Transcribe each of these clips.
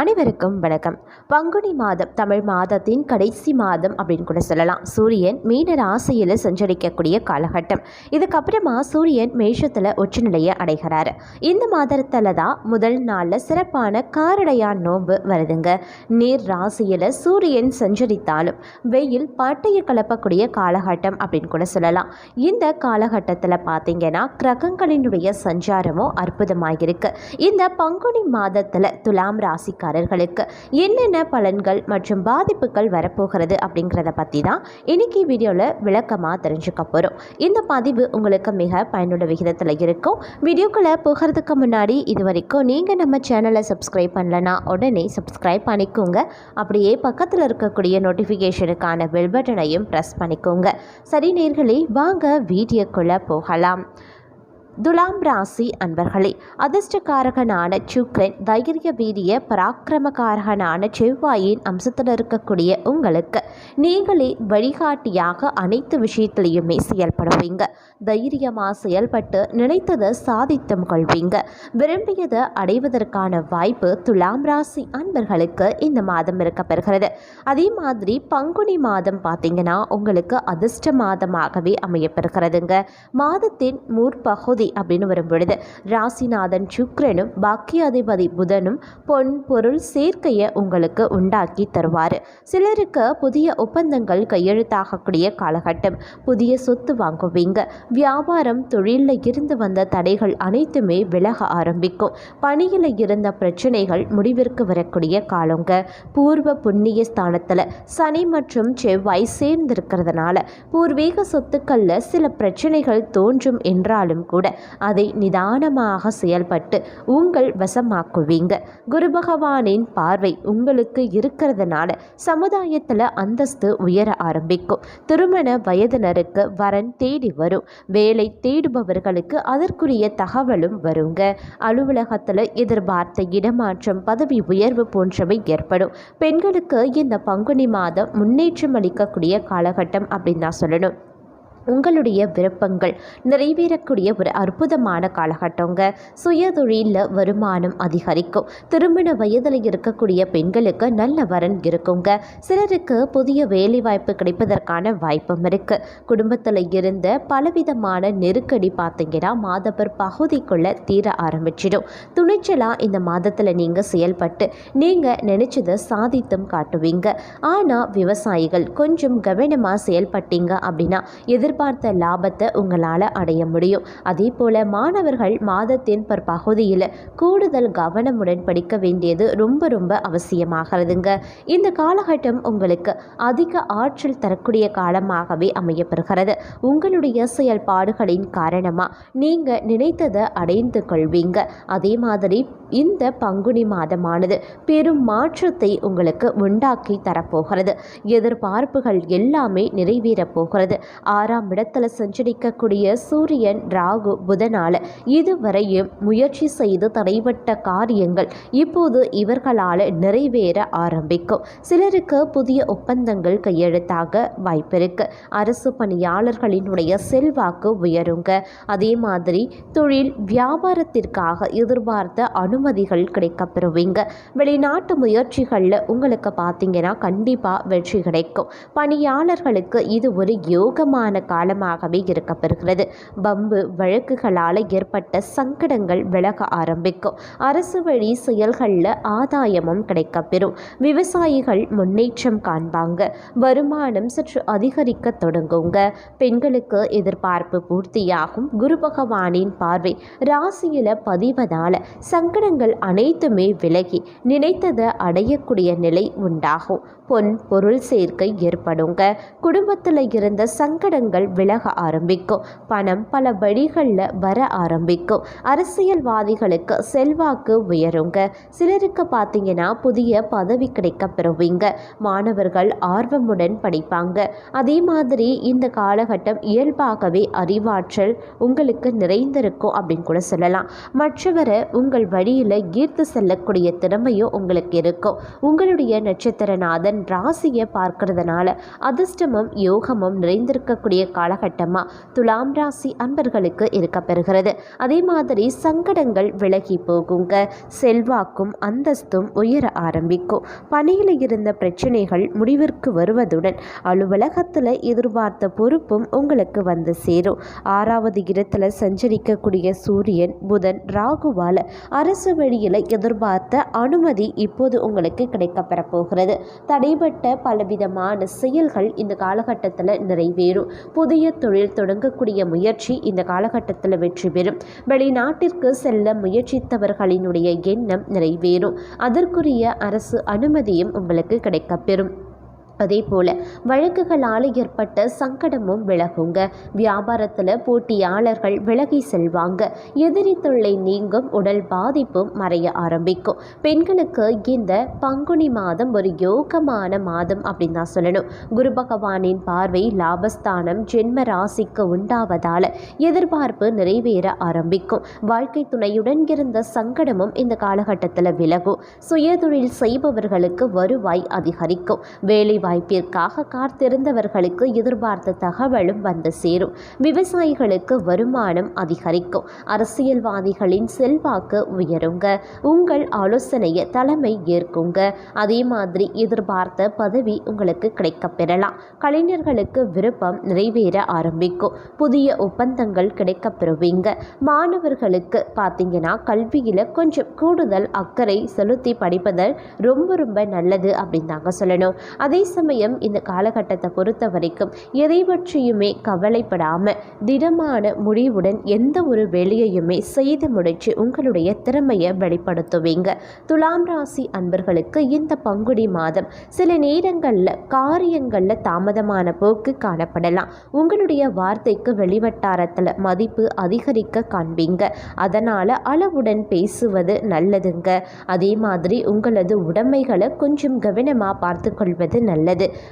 அனைவருக்கும் வணக்கம். பங்குனி மாதம் தமிழ் மாதத்தின் கடைசி மாதம் அப்படின்னு கூட சொல்லலாம். சூரியன் மீன ராசியில் சஞ்சரிக்கக்கூடிய காலகட்டம். இதுக்கப்புறமா சூரியன் மேஷத்தில் உச்சநிலையை அடைகிறார். இந்த மாதத்தில் தான் முதல் நாளில் சிறப்பான காரடையான் நோன்பு வருதுங்க. நீர் ராசியில் சூரியன் சஞ்சரித்தாலும் வெயில் பட்டையை கலப்பக்கூடிய காலகட்டம் அப்படின்னு கூட சொல்லலாம். இந்த காலகட்டத்தில் பார்த்தீங்கன்னா கிரகங்களினுடைய சஞ்சாரமும் அற்புதமாக இருக்கு இந்த பங்குனி மாதத்தில் துலாம் ராசிக்கு ராசிக்காரர்களுக்கு என்னென்ன பலன்கள் மற்றும் பாதிப்புகள் வரப்போகிறது அப்படிங்கிறத பற்றி தான் இன்னைக்கு வீடியோவில் விளக்கமாக தெரிஞ்சுக்க போகிறோம் இந்த பதிவு உங்களுக்கு மிக பயனுள்ள விகிதத்தில் இருக்கும். வீடியோக்குள்ளே போகிறதுக்கு முன்னாடி இது வரைக்கும் நீங்கள் நம்ம சேனலை சப்ஸ்கிரைப் பண்ணலனா உடனே சப்ஸ்கிரைப் பண்ணிக்கோங்க. அப்படியே பக்கத்தில் இருக்கக்கூடிய நோட்டிஃபிகேஷனுக்கான பெல் பட்டனையும் ப்ரெஸ் பண்ணிக்கோங்க. சரி நேர்களே வாங்க வீடியோக்குள்ளே போகலாம். துலாம் ராசி அன்பர்களே அதிர்ஷ்டக்காரகனான சுக்ரன் தைரிய வீரிய பராக்கிரமக்காரகனான செவ்வாயின் அம்சத்தில் இருக்கக்கூடிய உங்களுக்கு நீங்களே வழிகாட்டியாக அனைத்து விஷயத்திலையுமே செயல்படுவீங்க. தைரியமாக செயல்பட்டு நினைத்ததை சாதித்தும் கொள்வீங்க விரும்பியதை அடைவதற்கான வாய்ப்பு துலாம் ராசி அன்பர்களுக்கு இந்த மாதம் இருக்கப்பெறுகிறது. அதே மாதிரி பங்குனி மாதம் பார்த்தீங்கன்னா உங்களுக்கு அதிர்ஷ்ட மாதமாகவே அமையப்பெறுகிறதுங்க. மாதத்தின் முற்பகுதி ராசி அப்படின்னு வரும் பொழுது ராசிநாதன் சுக்ரனும் பாக்கியாதிபதி புதனும் பொன் பொருள் சேர்க்கையை உங்களுக்கு உண்டாக்கி தருவார். சிலருக்கு புதிய ஒப்பந்தங்கள் கையெழுத்தாகக்கூடிய காலகட்டம் புதிய சொத்து வாங்குவீங்க. வியாபாரம் தொழிலில் இருந்து வந்த தடைகள் அனைத்துமே விலக ஆரம்பிக்கும். பணியில் இருந்த பிரச்சனைகள் முடிவிற்கு வரக்கூடிய காலங்க. பூர்வ புண்ணிய ஸ்தானத்தில் சனி மற்றும் செவ்வாய் சேர்ந்திருக்கிறதுனால பூர்வீக சொத்துக்களில் சில பிரச்சனைகள் தோன்றும் என்றாலும் கூட அதை நிதானமாக செயல்பட்டு உங்கள் வசமாக்குவீங்க. குரு பகவானின் பார்வை உங்களுக்கு இருக்கிறதுனால சமுதாயத்தில் அந்தஸ்து உயர ஆரம்பிக்கும். திருமண வயதினருக்கு வரன் தேடி வரும். வேலை தேடுபவர்களுக்கு அதற்குரிய தகவலும் வருங்க. அலுவலகத்தில் எதிர்பார்த்த இடமாற்றம் பதவி உயர்வு போன்றவை ஏற்படும். பெண்களுக்கு இந்த பங்குனி மாதம் முன்னேற்றம் அளிக்கக்கூடிய காலகட்டம் அப்படின்னு நான் சொல்லணும். உங்களுடைய விருப்பங்கள் நிறைவேறக்கூடிய ஒரு அற்புதமான காலகட்டங்க. சுயதொழிலில் வருமானம் அதிகரிக்கும். திருமண வயதில் இருக்கக்கூடிய பெண்களுக்கு நல்ல வரன் இருக்குங்க. சிலருக்கு புதிய வேலைவாய்ப்பு கிடைப்பதற்கான வாய்ப்பும் இருக்கு. குடும்பத்தில் இருந்த பலவிதமான நெருக்கடி பார்த்தீங்கன்னா மாதப்பர் பகுதிக்குள்ள தீர ஆரம்பிச்சிடும். துணிச்சலாக இந்த மாதத்தில் நீங்கள் செயல்பட்டு நீங்கள் நினச்சதை சாதித்தும் காட்டுவீங்க. ஆனால் விவசாயிகள் கொஞ்சம் கவனமாக செயல்பட்டீங்க அப்படின்னா எதிர் எதிர்பார்த்த லாபத்தை உங்களால் அடைய முடியும். அதே போல் மாணவர்கள் மாதத்தின் பற்பகுதியில் கூடுதல் கவனமுடன் படிக்க வேண்டியது ரொம்ப ரொம்ப அவசியமாகிறதுங்க. இந்த காலகட்டம் உங்களுக்கு அதிக ஆற்றல் தரக்கூடிய காலமாகவே அமையப்பெறுகிறது. உங்களுடைய செயல்பாடுகளின் காரணமாக நீங்கள் நினைத்ததை அடைந்து கொள்வீங்க. அதே மாதிரி இந்த பங்குனி மாதமானது பெரும் மாற்றத்தை உங்களுக்கு உண்டாக்கி தரப்போகிறது. எதிர்பார்ப்புகள் எல்லாமே நிறைவேறப் போகிறது. ஆறாம் ஆறாம் இடத்துல சஞ்சரிக்கக்கூடிய சூரியன் ராகு புதனால இதுவரையும் முயற்சி செய்து தடைபட்ட காரியங்கள் இப்போது இவர்களால் நிறைவேற ஆரம்பிக்கும். சிலருக்கு புதிய ஒப்பந்தங்கள் கையெழுத்தாக வாய்ப்பிருக்கு. அரசு பணியாளர்களினுடைய செல்வாக்கு உயருங்க. அதே மாதிரி தொழில் வியாபாரத்திற்காக எதிர்பார்த்த அனுமதிகள் கிடைக்கப்பெறுவீங்க. வெளிநாட்டு முயற்சிகளில் உங்களுக்கு பார்த்தீங்கன்னா கண்டிப்பாக வெற்றி கிடைக்கும். பணியாளர்களுக்கு இது ஒரு யோகமான காலமாகவே இருக்கப்பெறுகிறது. பம்பு வழக்குகளால் ஏற்பட்ட சங்கடங்கள் விலக ஆரம்பிக்கும். அரசு வழி செயல்களில் ஆதாயமும் கிடைக்கப்பெறும். விவசாயிகள் முன்னேற்றம் காண்பாங்க. வருமானம் சற்று அதிகரிக்க தொடங்குங்க. பெண்களுக்கு எதிர்பார்ப்பு பூர்த்தியாகும். குரு பகவானின் பார்வை ராசியில பதிவதால சங்கடங்கள் அனைத்துமே விலகி நினைத்ததை அடையக்கூடிய நிலை உண்டாகும். பொன் பொருள் சேர்க்கை ஏற்படுங்க. குடும்பத்தில் இருந்த சங்கடங்கள் விலக ஆரம்பிக்கும். பணம் பல வழிகளில் வர ஆரம்பிக்கும். அரசியல்வாதிகளுக்கு செல்வாக்கு உயருங்க. சிலருக்கு பார்த்தீங்கன்னா புதிய பதவி கிடைக்க பெறுவீங்க மாணவர்கள் ஆர்வமுடன் படிப்பாங்க. அதே மாதிரி இந்த காலகட்டம் இயல்பாகவே அறிவாற்றல் உங்களுக்கு நிறைந்திருக்கும் அப்படின்னு கூட சொல்லலாம். மற்றவரை உங்கள் வழியில் ஈர்த்து செல்லக்கூடிய திறமையும் உங்களுக்கு இருக்கும். உங்களுடைய நட்சத்திரநாதன் ராசியை பார்க்கறதுனால அதிர்ஷ்டமும் யோகமும் நிறைந்திருக்கக்கூடிய காலகட்டமாக துலாம் ராசி அன்பர்களுக்கு இருக்கப்பெறுகிறது. அதே மாதிரி சங்கடங்கள் விலகி போகுங்க. செல்வாக்கும் அந்தஸ்தும் உயர ஆரம்பிக்கும். பணியில் இருந்த பிரச்சனைகள் முடிவிற்கு வருவதுடன் அலுவலகத்தில் எதிர்பார்த்த பொறுப்பும் உங்களுக்கு வந்து சேரும். ஆறாவது இடத்துல சஞ்சரிக்கக்கூடிய சூரியன் புதன் ராகுவால அரசு வழியில் எதிர்பார்த்த அனுமதி இப்போது உங்களுக்கு கிடைக்கப்பெற போகிறது. தடைபட்ட பலவிதமான செயல்கள் இந்த காலகட்டத்தில் நிறைவேறும். புதிய தொழில் தொடங்கக்கூடிய முயற்சி இந்த காலகட்டத்தில் வெற்றி பெறும். வெளிநாட்டிற்கு செல்ல முயற்சித்தவர்களினுடைய எண்ணம் நிறைவேறும். அதற்குரிய அரசு அனுமதியும் உங்களுக்கு கிடைக்கப்பெறும். அதே போல் வழக்குகளால் ஏற்பட்ட சங்கடமும் விலகுங்க. வியாபாரத்தில் போட்டியாளர்கள் விலகி செல்வாங்க. எதிரி தொல்லை நீங்கும் உடல் பாதிப்பும் மறைய ஆரம்பிக்கும். பெண்களுக்கு இந்த பங்குனி மாதம் ஒரு யோகமான மாதம் அப்படின்னு தான் சொல்லணும். குரு பகவானின் பார்வை லாபஸ்தானம் ஜென்ம ராசிக்கு உண்டாவதால் எதிர்பார்ப்பு நிறைவேற ஆரம்பிக்கும். வாழ்க்கை துணையுடன் இருந்த சங்கடமும் இந்த காலகட்டத்தில் விலகும். சுயதொழில் செய்பவர்களுக்கு வருவாய் அதிகரிக்கும். வேலை வாய்ப்பிற்காக காத்திருந்தவர்களுக்கு எதிர்பார்த்த தகவலும் வந்து சேரும். விவசாயிகளுக்கு வருமானம் அதிகரிக்கும். அரசியல்வாதிகளின் செல்வாக்கு உயருங்க. உங்கள் ஆலோசனையை தலைமை ஏற்குங்க. அதே மாதிரி எதிர்பார்த்த பதவி உங்களுக்கு கிடைக்கப் பெறலாம். கலைஞர்களுக்கு விருப்பம் நிறைவேற ஆரம்பிக்கும். புதிய ஒப்பந்தங்கள் கிடைக்கப் பெறுவீங்க. மாணவர்களுக்கு பார்த்தீங்கன்னா கல்வியில் கொஞ்சம் கூடுதல் அக்கறை செலுத்தி படிப்பதல் ரொம்ப ரொம்ப நல்லது அப்படின்னு தாங்க சொல்லணும். அதே சமயம் இந்த காலகட்டத்தை பொறுத்த வரைக்கும் எதை பற்றியுமே கவலைப்படாமல் திடமான முடிவுடன் எந்த ஒரு வேலையையுமே செய்து முடிச்சு உங்களுடைய திறமையை வெளிப்படுத்துவீங்க. துலாம் ராசி அன்பர்களுக்கு இந்த பங்குடி மாதம் சில நேரங்களில் காரியங்களில் தாமதமான போக்கு காணப்படலாம். உங்களுடைய வார்த்தைக்கு வெளிவட்டாரத்தில் மதிப்பு அதிகரிக்க காண்பீங்க. அதனால் அளவுடன் பேசுவது நல்லதுங்க. அதே மாதிரி உங்களது உடைமைகளை கொஞ்சம் கவனமாக பார்த்து கொள்வது நல்லது.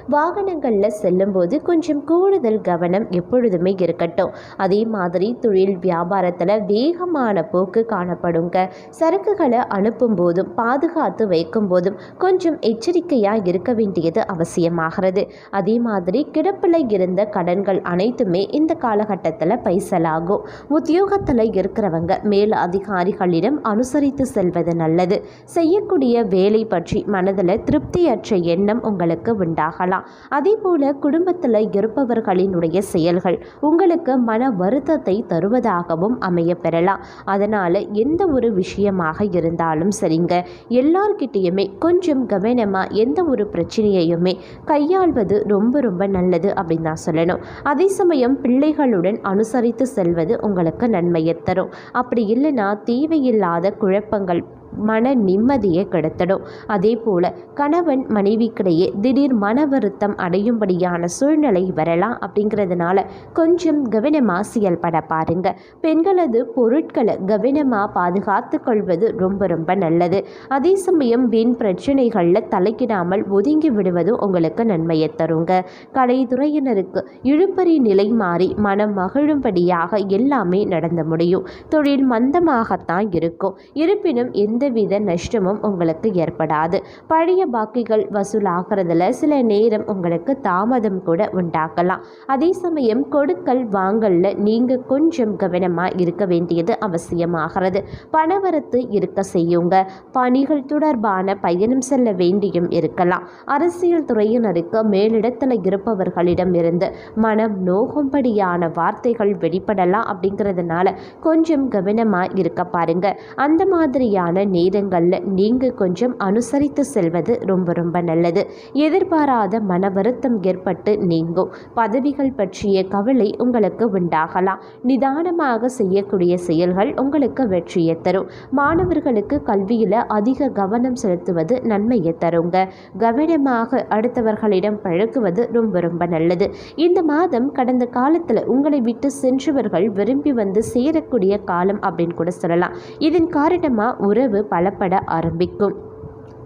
வாகனங்களில் செல்லும்போது கொஞ்சம் கூடுதல் கவனம் எப்பொழுதுமே இருக்கட்டும். அதே மாதிரி தொழில் வியாபாரத்தில் வேகமான போக்கு காணப்படுங்க. சரக்குகளை அனுப்பும் போதும் பாதுகாத்து வைக்கும் போதும் கொஞ்சம் எச்சரிக்கையாக இருக்க வேண்டியது அவசியமாகிறது. அதே மாதிரி கிடப்பில் இருந்த கடன்கள் அனைத்துமே இந்த காலகட்டத்தில் பைசலாகும். உத்தியோகத்தில் இருக்கிறவங்க மேல் அதிகாரிகளிடம் அனுசரித்து செல்வது நல்லது. செய்யக்கூடிய வேலை பற்றி மனதில் திருப்தியற்ற எண்ணம் உங்களுக்கு உண்டாகலாம். அதே போல குடும்பத்தில் இருப்பவர்களினுடைய செயல்கள் உங்களுக்கு மன வருத்தத்தை தருவதாகவும் அமைய பெறலாம் அதனால் எந்த ஒரு விஷயமாக இருந்தாலும் சரிங்க. எல்லார்கிட்டேயுமே கொஞ்சம் கவனமாக எந்த ஒரு பிரச்சனையையுமே கையாள்வது ரொம்ப ரொம்ப நல்லது அப்படின்னு தான் சொல்லணும். அதே சமயம் பிள்ளைகளுடன் அனுசரித்து செல்வது உங்களுக்கு நன்மையை தரும். அப்படி இல்லைன்னா தேவையில்லாத குழப்பங்கள் மன நிம்மதியை கிடைத்திடும். அதே போல கணவன் மனைவிக்கிடையே திடீர் மன வருத்தம் அடையும்படியான சூழ்நிலை வரலாம் அப்படிங்கிறதுனால கொஞ்சம் கவனமாக செயல்பட பாருங்க. பெண்களது பொருட்களை கவனமாக பாதுகாத்து கொள்வது ரொம்ப ரொம்ப நல்லது. அதே சமயம் வீண் பிரச்சனைகளில் தலைக்கிடாமல் ஒதுங்கி விடுவதும் உங்களுக்கு நன்மையை தருங்க. கலைத்துறையினருக்கு இழுப்பறி நிலை மாறி மனம் மகிழும்படியாக எல்லாமே நடந்து முடியும். தொழில் மந்தமாகத்தான் இருக்கும். இருப்பினும் எந்த எந்தவித நஷ்டமும் உங்களுக்கு ஏற்படாது. பழைய பாக்கிகள் வசூலாகிறதுல சில நேரம் உங்களுக்கு தாமதம் கூட உண்டாக்கலாம். அதே சமயம் கொடுக்கல் வாங்கல்ல நீங்கள் கொஞ்சம் கவனமாக இருக்க வேண்டியது அவசியமாகிறது. பணவரத்து இருக்க செய்யுங்க. பணிகள் தொடர்பான பயணம் செல்ல வேண்டியும் இருக்கலாம். அரசியல் துறையினருக்கு மேலிடத்தில் இருப்பவர்களிடம் இருந்து மனம் நோகும்படியான வார்த்தைகள் வெளிப்படலாம் அப்படிங்கிறதுனால கொஞ்சம் கவனமாக இருக்க பாருங்க. அந்த மாதிரியான நேரங்களில் நீங்கள் கொஞ்சம் அனுசரித்து செல்வது ரொம்ப ரொம்ப நல்லது. எதிர்பாராத மன வருத்தம் ஏற்பட்டு நீங்கும். பதவிகள் பற்றிய கவலை உங்களுக்கு உண்டாகலாம். நிதானமாக செய்யக்கூடிய செயல்கள் உங்களுக்கு வெற்றியை தரும். மாணவர்களுக்கு கல்வியில் அதிக கவனம் செலுத்துவது நன்மையை தருங்க. கவனமாக அடுத்தவர்களிடம் பழகுவது ரொம்ப ரொம்ப நல்லது. இந்த மாதம் கடந்த காலத்தில் உங்களை விட்டு சென்றவர்கள் விரும்பி வந்து சேரக்கூடிய காலம் அப்படின்னு கூட சொல்லலாம். இதன் காரணமாக உறவு பலப்பட ஆரம்பிக்கும்.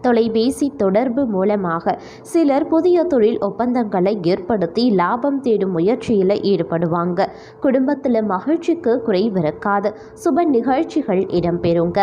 தொலைபேசி தொடர்பு மூலமாக சிலர் புதிய தொழில் ஒப்பந்தங்களை ஏற்படுத்தி லாபம் தேடும் முயற்சியில் ஈடுபடுவாங்க. குடும்பத்தில் மகிழ்ச்சிக்கு குறைவிருக்காது சுப நிகழ்ச்சிகள் இடம்பெறுங்க.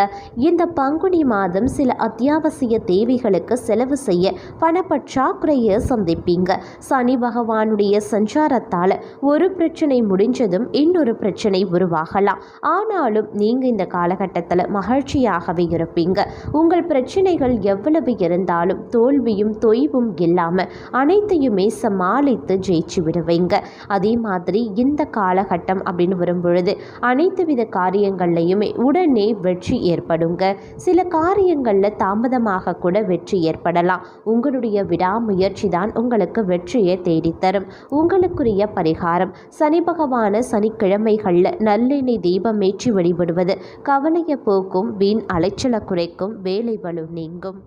இந்த பங்குனி மாதம் சில அத்தியாவசிய தேவைகளுக்கு செலவு செய்ய பணப்பற்றாக்குறையை சந்திப்பீங்க. சனி பகவானுடைய சஞ்சாரத்தால் ஒரு பிரச்சனை முடிஞ்சதும் இன்னொரு பிரச்சனை உருவாகலாம். ஆனாலும் நீங்கள் இந்த காலகட்டத்தில் மகிழ்ச்சியாகவே இருப்பீங்க. உங்கள் பிரச்சனைகள் எவ்வளவு இருந்தாலும் தோல்வியும் தொய்வும் இல்லாமல் அனைத்தையுமே சமாளித்து ஜெயிச்சு விடுவீங்க. அதே மாதிரி இந்த காலகட்டம் அப்படின்னு வரும்பொழுது அனைத்து வித காரியங்கள்லையுமே உடனே வெற்றி ஏற்படுங்க. சில காரியங்களில் தாமதமாக கூட வெற்றி ஏற்படலாம். உங்களுடைய விடாமுயற்சி தான் உங்களுக்கு வெற்றியை தேடித்தரும். உங்களுக்குரிய பரிகாரம் சனி பகவான சனிக்கிழமைகளில் நல்லெண்ணெய் தீபமேற்றி வழிபடுவது கவலையை போக்கும் வீண் அலைச்சலை குறைக்கும் வேலை வலு நீங்கும்.